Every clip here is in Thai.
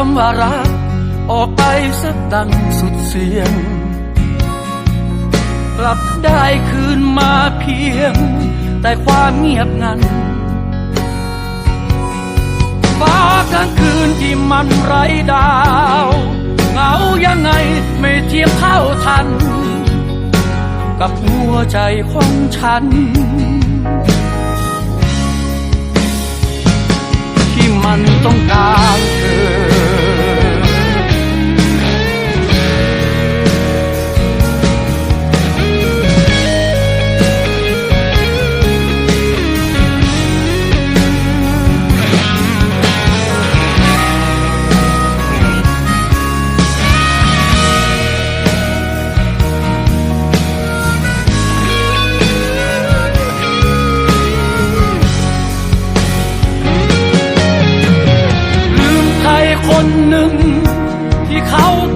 คำว่ารัก ออกไปสักดังสุดเสียง กลับได้คืนมาเพียง แต่ความเงียบงันฟ้ากลางคืนที่มันไร้ดาวเหงายังไงไม่เทียบเท่าทัน กับหัวใจของฉัน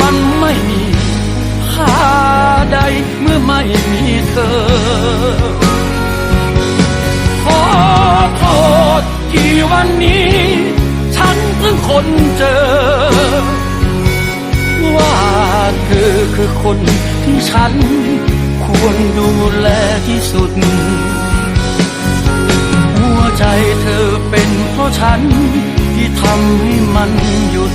มันไม่มีค่าใดเมื่อไม่มีเธอ ขอโทษที่วันนี้ ฉันเพิ่งคนเจอ ว่าเธอคือคนที่ฉันควรดูแลที่สุด หัวใจเธอเป็นเพราะฉันที่ทำให้มันหยุด